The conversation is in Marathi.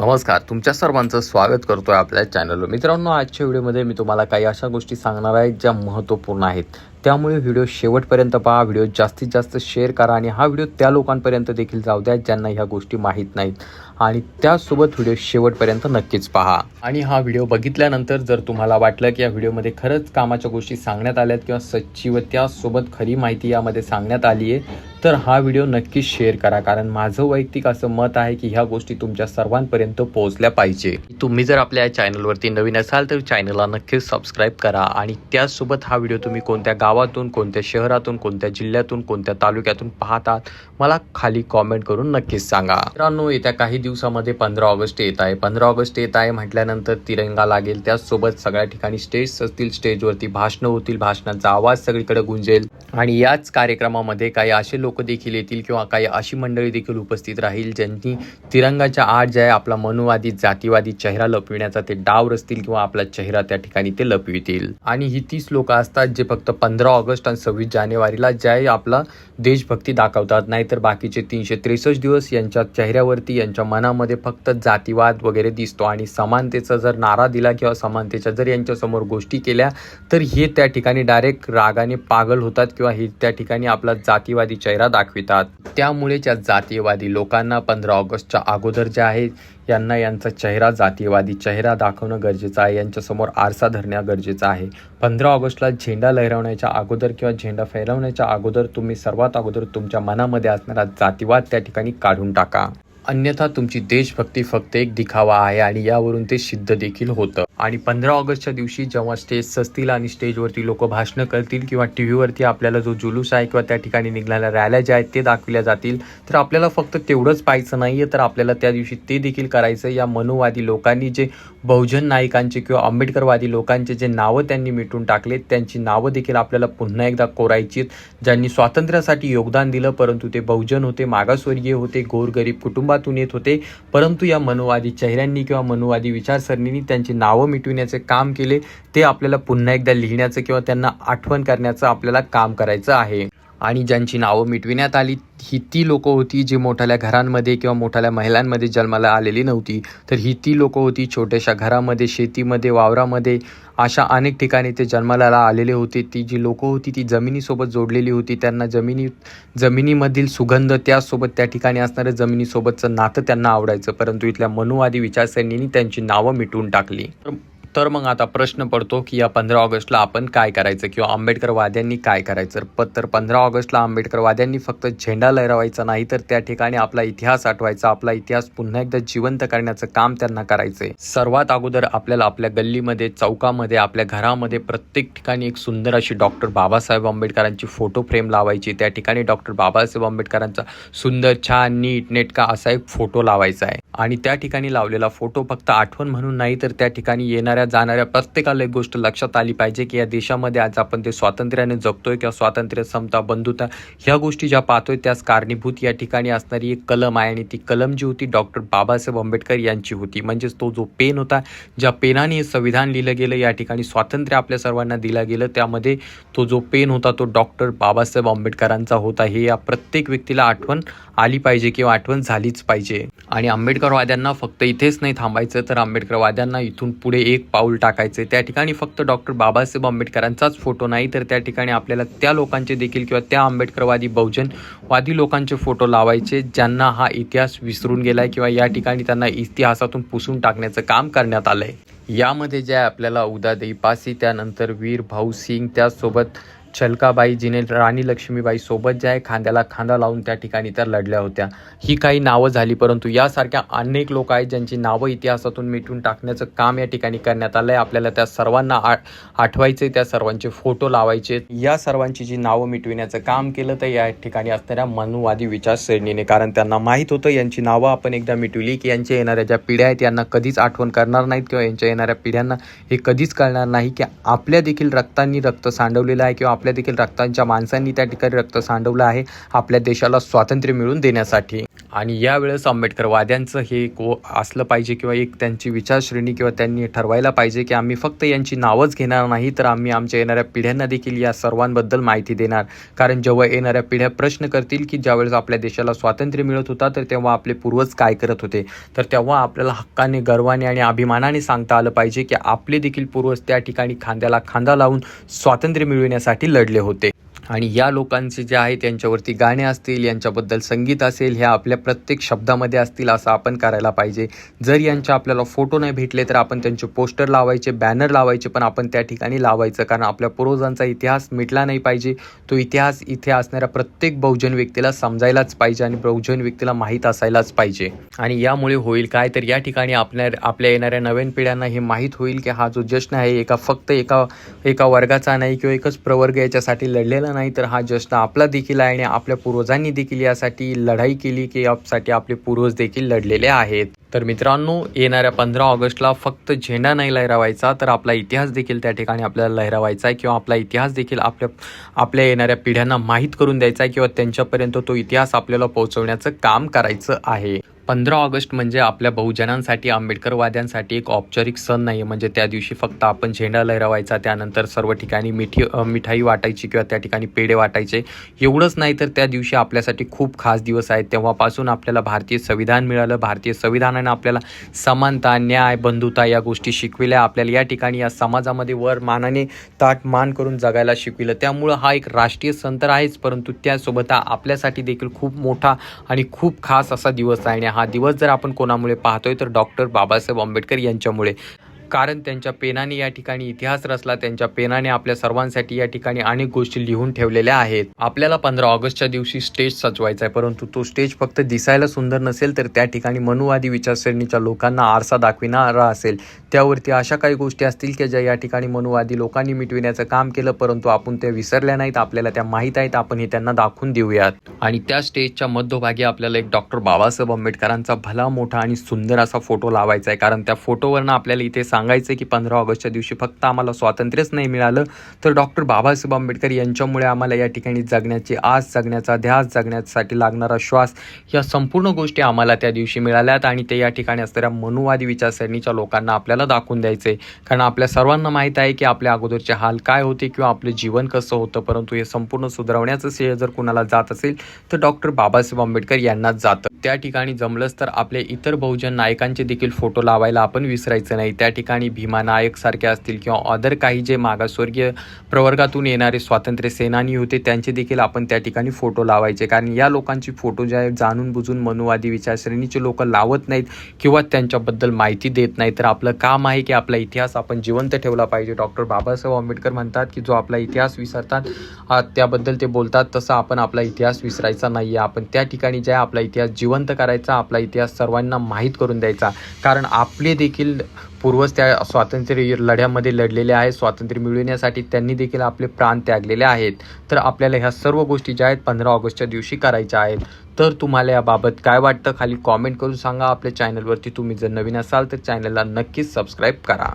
नमस्कार तुमच्या सर्वांचं स्वागत करतोय आपल्या चॅनलवर मित्रांनो आजच्या व्हिडिओमध्ये मी तुम्हाला काही अशा गोष्टी सांगणार आहेत ज्या महत्त्वपूर्ण आहेत. त्यामुळे व्हिडिओ शेवटपर्यंत पहा. व्हिडिओ जास्तीत जास्त शेअर करा आणि हा व्हिडिओ त्या लोकांपर्यंत देखील जाऊ द्या ज्यांना ह्या गोष्टी माहीत नाहीत. आणि त्यासोबत व्हिडिओ शेवटपर्यंत नक्कीच पहा. आणि हा व्हिडिओ बघितल्यानंतर जर तुम्हाला वाटलं की या व्हिडिओमध्ये खरंच कामाच्या गोष्टी सांगण्यात आल्यात किंवा सच्ची व त्यासोबत खरी माहिती यामध्ये सांगण्यात आली आहे तर हा व्हिडिओ नक्कीच शेअर करा. कारण माझं वैयक्तिक असं मत आहे की ह्या गोष्टी तुमच्या सर्वांपर्यंत पोहोचल्या पाहिजे. तुम्ही जर आपल्या या चॅनलवरती नवीन असाल तर चॅनलला नक्कीच सबस्क्राईब करा आणि त्यासोबत हा व्हिडिओ तुम्ही कोणत्या गावातून कोणत्या शहरातून कोणत्या जिल्ह्यातून कोणत्या तालुक्यातून पाहतात मला खाली कॉमेंट करून नक्कीच सांगा. मित्रांनो येत्या काही दिवसामध्ये पंधरा ऑगस्ट येत आहे. पंधरा ऑगस्ट येत आहे म्हटल्यानंतर तिरंगा लागेल. त्याचसोबत सगळ्या ठिकाणी स्टेज असतील स्टेजवरती भाषणं होतील भाषणांचा आवाज सगळीकडे गुंजेल. आणि याच कार्यक्रमामध्ये काही असे लोक देखील येतील किंवा काही अशी मंडळी देखील उपस्थित राहील ज्यांनी तिरंगाच्या आड जे आहे आपला मनुवादी जातीवादी चेहरा लपविण्याचा ते डाव रचतील किंवा आपला चेहरा त्या ठिकाणी ते लपवितील. आणि ही तीस लोक असतात जे फक्त पंधरा पंधरा ऑगस्ट आणि सव्वीस जानेवारीला जे आपला देशभक्ती दाखवतात. नाहीतर बाकीचे तीनशे त्रेसष्ट दिवस यांच्या चेहऱ्यावरती यांच्या मनामध्ये फक्त जातीवाद वगैरे दिसतो. आणि समानतेचा जर नारा दिला किंवा समानतेच्या जर यांच्यासमोर गोष्टी केल्या तर हे त्या ठिकाणी डायरेक्ट रागाने पागल होतात किंवा हे त्या ठिकाणी आपला जातीवादी चेहरा दाखवितात. त्यामुळे त्या जातीयवादी लोकांना पंधरा ऑगस्टच्या अगोदर जे आहे यांना यांचा चेहरा जातीयवादी चेहरा दाखवणं गरजेचं आहे. यांच्यासमोर आरसा धरणं गरजेचं आहे. पंधरा ऑगस्टला झेंडा लहरवण्याच्या अगोदर किंवा झेंडा फैलवण्याच्या अगोदर तुम्ही सर्वात अगोदर तुमच्या मनामध्ये असणारा जातीवाद त्या ठिकाणी काढून टाका. अन्यथा तुमची देशभक्ती फक्त एक दिखावा आहे आणि यावरून ते सिद्ध देखील होतं. आणि पंधरा ऑगस्टच्या दिवशी जेव्हा स्टेज सजतील आणि स्टेजवरती लोक भाषणं करतील किंवा टी व्हीवरती आपल्याला जो जुलूस आहे किंवा त्या ठिकाणी निघणाऱ्या रॅल्या ज्या आहेत ते दाखविल्या जातील तर आपल्याला फक्त तेवढंच पाहायचं नाही आहे तर आपल्याला त्या दिवशी ते देखील करायचं या मनुवादी लोकांनी जे बहुजन नायकांचे किंवा आंबेडकरवादी लोकांचे जे नावं त्यांनी मिटून टाकलेत त्यांची नावं देखील आपल्याला पुन्हा एकदा कोरायची ज्यांनी स्वातंत्र्यासाठी योगदान दिलं परंतु ते बहुजन होते मागासवर्गीय होते गोरगरीब कुटुंबातून येत होते. परंतु या मनुवादी चेहऱ्यांनी किंवा मनुवादी विचारसरणींनी त्यांची नावं मिटविण्याचे काम केले. ते आपल्याला पुन्हा एकदा लिहिण्याचं किंवा त्यांना आठवण करण्याचं आपल्याला काम करायचं आहे. आणि ज्यांची नावं मिटविण्यात आली ही ती लोकं होती जी मोठ्याल्या घरांमध्ये किंवा मोठ्याल्या महिलांमध्ये जन्माला आलेली नव्हती. तर ही ती लोकं होती छोट्याशा घरामध्ये शेतीमध्ये वावरामध्ये अशा अनेक ठिकाणी ते जन्माला आलेले होते. ती जी लोकं होती ती जमिनीसोबत जोडलेली होती. त्यांना जमिनी जमिनीमधील सुगंध त्यासोबत त्या ठिकाणी असणारं जमिनीसोबतचं नातं त्यांना आवडायचं. परंतु इथल्या मनुवादी विचारसरणींनी त्यांची नावं मिटवून टाकली. तर मग आता प्रश्न पडतो की या पंधरा ऑगस्टला आपण काय करायचं? किंवा आंबेडकरवाद्यांनी काय करायचं? प तर पंधरा ऑगस्टला आंबेडकरवाद्यांनी फक्त झेंडा लहरवायचा नाही तर त्या ठिकाणी आपला इतिहास आठवायचा आपला इतिहास पुन्हा एकदा जिवंत करण्याचं काम त्यांना करायचंय. सर्वात अगोदर आपल्याला आपल्या गल्लीमध्ये चौकामध्ये आपल्या घरामध्ये प्रत्येक ठिकाणी एक सुंदर अशी डॉक्टर बाबासाहेब आंबेडकरांची फोटो फ्रेम लावायची. त्या ठिकाणी डॉक्टर बाबासाहेब आंबेडकरांचा सुंदर छान नीट नेटका असा एक फोटो लावायचा आहे. आणि त्या ठिकाणी लावलेला फोटो फक्त आठवण म्हणून नाही तर त्या ठिकाणी येणाऱ्या जाणाऱ्या प्रत्येकाला एक गोष्ट लक्षात आली पाहिजे की या देशामध्ये आज आपण ते स्वातंत्र्याने जगतोय किंवा स्वातंत्र्य समता बंधुता ह्या गोष्टी ज्या पाहतोय त्याच कारणीभूत या ठिकाणी असणारी एक कलम आहे आणि ती कलम जी होती डॉक्टर बाबासाहेब आंबेडकर यांची होती. म्हणजेच तो जो पेन होता ज्या पेनाने हे संविधान लिहिलं गेलं या ठिकाणी स्वातंत्र्य आपल्या सर्वांना दिलं गेलं त्यामध्ये तो जो पेन होता तो डॉक्टर बाबासाहेब आंबेडकरांचा होता. हे या प्रत्येक व्यक्तीला आठवण आली पाहिजे किंवा आठवण झालीच पाहिजे. आणि आंबेडकरवाद्यांना फक्त इथेच नाही थांबायचं तर आंबेडकरवाद्यांना इथून पुढे एक पाऊल टाकायचे. त्या ठिकाणी फक्त डॉक्टर बाबासाहेब आंबेडकरांचाच फोटो नाही तर त्या ठिकाणी आपल्याला त्या लोकांचे देखील किंवा त्या आंबेडकरवादी बहुजनवादी लोकांचे फोटो लावायचे ज्यांना हा इतिहास विसरून गेलाय किंवा या ठिकाणी त्यांना इतिहासातून पुसून टाकण्याचं काम करण्यात आलंय. यामध्ये जे आपल्याला उदा पासी त्यानंतर वीर भाऊ सिंग त्यासोबत छलकाबाई जिने राणी लक्ष्मीबाई सोबत ज्या आहे खांद्याला खांदा लावून त्या ठिकाणी तर लढल्या होत्या. ही काही नावं झाली परंतु यासारख्या अनेक लोक आहेत ज्यांची नावं इतिहासातून मिटून टाकण्याचं काम या ठिकाणी करण्यात आलं आहे आपल्याला त्या सर्वांना आ आठवायचे त्या सर्वांचे फोटो लावायचे या सर्वांची जी नावं मिटविण्याचं काम केलं तर या ठिकाणी असणाऱ्या मनुवादी विचारसरणीने कारण त्यांना माहीत होतं यांची नावं आपण एकदा मिटवली की यांच्या येणाऱ्या ज्या पिढ्या आहेत यांना कधीच आठवण करणार नाहीत किंवा यांच्या येणाऱ्या पिढ्यांना हे कधीच कळणार नाही की आपल्या देखील रक्तांनी रक्त सांडवलेलं आहे किंवा आपल्या देखील रक्तांच्या माणसांनी त्या ठिकाणी रक्त सांडवलं आहे. आपल्या देशाला स्वातंत्र्य मिळवून देण्यासाठी. आणि यावेळेस आंबेडकरवाद्यांचं हे एक असलं पाहिजे किंवा एक त्यांची विचारश्रेणी किंवा त्यांनी ठरवायला पाहिजे की आम्ही फक्त यांची नावच घेणार नाही तर आम्ही आमच्या येणाऱ्या पिढ्यांना देखील या सर्वांबद्दल माहिती देणार. कारण जेव्हा येणाऱ्या पिढ्या प्रश्न करतील की ज्यावेळेस आपल्या देशाला स्वातंत्र्य मिळत होता तर तेव्हा आपले पूर्वज काय करत होते? तर तेव्हा आपल्याला हक्काने गर्वाने आणि अभिमानाने सांगता आलं पाहिजे की आपले देखील पूर्वज त्या ठिकाणी खांद्याला खांदा लावून स्वातंत्र्य मिळविण्यासाठी लढले होते. आणि या लोकांचे जे आहे त्यांच्यावरती गाणे असतील यांच्याबद्दल संगीत असेल ह्या आपल्या प्रत्येक शब्दामध्ये असतील असं आपण करायला पाहिजे. जर यांच्या आपल्याला फोटो नाही भेटले तर आपण त्यांचे पोस्टर लावायचे बॅनर लावायचे पण आपण त्या ठिकाणी लावायचं. कारण आपल्या पूर्वजांचा इतिहास मिटला नाही पाहिजे. तो इतिहास इथे असणाऱ्या प्रत्येक बहुजन व्यक्तीला समजायलाच पाहिजे आणि बहुजन व्यक्तीला माहीत असायलाच पाहिजे. आणि यामुळे होईल काय? तर या ठिकाणी आपल्या आपल्या येणाऱ्या नवीन पिढ्यांना हे माहीत होईल की हा जो जश्न आहे एका फक्त एका एका वर्गाचा नाही किंवा एकच प्रवर्ग याच्यासाठी लढलेला नाही तर हा जश्न आपला देखील आहे आणि आपल्या पूर्वजांनी देखील यासाठी लढाई केली की यासाठी आपले पूर्वज देखील लढलेले आहेत. तर मित्रांनो येणाऱ्या पंधरा ऑगस्टला फक्त झेंडा नाही लहरावायचा तर आपला इतिहास देखील त्या ठिकाणी आपल्याला लहरावायचा आहे किंवा आपला इतिहास देखील आपल्या आपल्या येणाऱ्या पिढ्यांना माहीत करून द्यायचा आहे किंवा त्यांच्यापर्यंत तो इतिहास आपल्याला पोहोचवण्याचं काम करायचं आहे. पंधरा ऑगस्ट म्हणजे आपल्या बहुजनांसाठी आंबेडकरवाद्यांसाठी एक औपचारिक सण नाही आहे म्हणजे त्या दिवशी फक्त आपण झेंडा लहरावायचा त्यानंतर सर्व ठिकाणी मिठी मिठाई वाटायची किंवा त्या ठिकाणी पेढे वाटायचे. एवढंच नाही तर त्या दिवशी आपल्यासाठी खूप खास दिवस आहेत. तेव्हापासून आपल्याला भारतीय संविधान मिळालं. भारतीय संविधानानं आपल्याला समानता न्याय बंधुता या गोष्टी शिकविल्या. आपल्याला या ठिकाणी या समाजामध्ये वर मानाने ताट मान करून जगायला शिकविलं. त्यामुळं हा एक राष्ट्रीय सण तर आहेच. परंतु त्यासोबत आपल्यासाठी देखील खूप मोठा आणि खूप खास असा दिवस आहे आणि हा दिवस जर आपण कोणामुळे पाहतोय तर डॉक्टर बाबासाहेब आंबेडकर यांच्यामुळे. कारण त्यांच्या पेनाने या ठिकाणी इतिहास रचला त्यांच्या पेनाने आपल्या सर्वांसाठी या ठिकाणी अनेक गोष्टी लिहून ठेवलेल्या आहेत. आपल्याला पंधरा ऑगस्टच्या दिवशी स्टेज सजवायचा आहे परंतु तो स्टेज फक्त दिसायला सुंदर नसेल तर त्या ठिकाणी मनुवादी विचारसरणीच्या लोकांना आरसा दाखविणारा असेल. त्यावरती अशा काही गोष्टी असतील की ज्या या ठिकाणी मनुवादी लोकांनी मिटविण्याचं काम केलं परंतु आपण त्या विसरल्या नाहीत आपल्याला त्या माहीत आहेत आपण हे त्यांना दाखवून देऊयात. आणि त्या स्टेजच्या मध्यभागी आपल्याला एक डॉक्टर बाबासाहेब आंबेडकरांचा भला मोठा आणि सुंदर असा फोटो लावायचा आहे कारण त्या फोटोवरनं आपल्याला इथे सांगायचं आहे की पंधरा ऑगस्टच्या दिवशी फक्त आम्हाला स्वातंत्र्यच नाही मिळालं तर डॉक्टर बाबासाहेब आंबेडकर यांच्यामुळे आम्हाला या ठिकाणी जगण्याची आस जगण्याचा ध्यास जगण्यासाठी लागणारा श्वास या संपूर्ण गोष्टी आम्हाला त्या दिवशी मिळाल्यात आणि ते या ठिकाणी असणाऱ्या मनुवादी विचारसरणीच्या लोकांना आपल्याला दाखवून द्यायचे. कारण आपल्या सर्वांना माहीत आहे की आपल्या अगोदरचे हाल काय होते किंवा आपलं जीवन कसं होतं परंतु हे संपूर्ण सुधारवण्याचं श्रेय जर कुणाला जात असेल तर डॉक्टर बाबासाहेब आंबेडकर यांनाच जातं. त्या ठिकाणी जमलंच तर आपले इतर बहुजन नायकांचे देखील फोटो लावायला आपण विसरायचं नाही. त्या ठिकाणी ठिकाणी भीमा नायक सारखे असतील किंवा अदर काही जे मागासवर्गीय प्रवर्गातून येणारे स्वातंत्र्य सेनानी होते त्यांचे देखील आपण त्या ठिकाणी फोटो लावायचे. कारण या लोकांची फोटो जे आहे जाणून बुजून मनुवादी विचारश्रेणीचे लोक लावत नाहीत किंवा त्यांच्याबद्दल माहिती देत नाही तर आपलं काम आहे की आपला इतिहास आपण जिवंत ठेवला पाहिजे. डॉक्टर बाबासाहेब आंबेडकर म्हणतात की जो आपला इतिहास विसरतात त्याबद्दल ते बोलतात तसं आपण आपला इतिहास विसरायचा नाही आहे आपण त्या ठिकाणी जे आहे आपला इतिहास जिवंत करायचा आपला इतिहास सर्वांना माहीत करून द्यायचा. कारण आपले देखील पूर्वज त्या स्वातंत्र्य लढ्यामध्ये लढलेले आहेत. स्वातंत्र्य मिळविण्यासाठी त्यांनी देखील आपले प्राण त्यागलेले आहेत. तर आपल्याला ह्या सर्व गोष्टी ज्या आहेत पंधरा ऑगस्टच्या दिवशी करायच्या आहेत. तर तुम्हाला याबाबत काय वाटतं खाली कॉमेंट करून सांगा. आपल्या चॅनलवरती तुम्ही जर नवीन असाल तर चॅनलला नक्कीच सबस्क्राईब करा.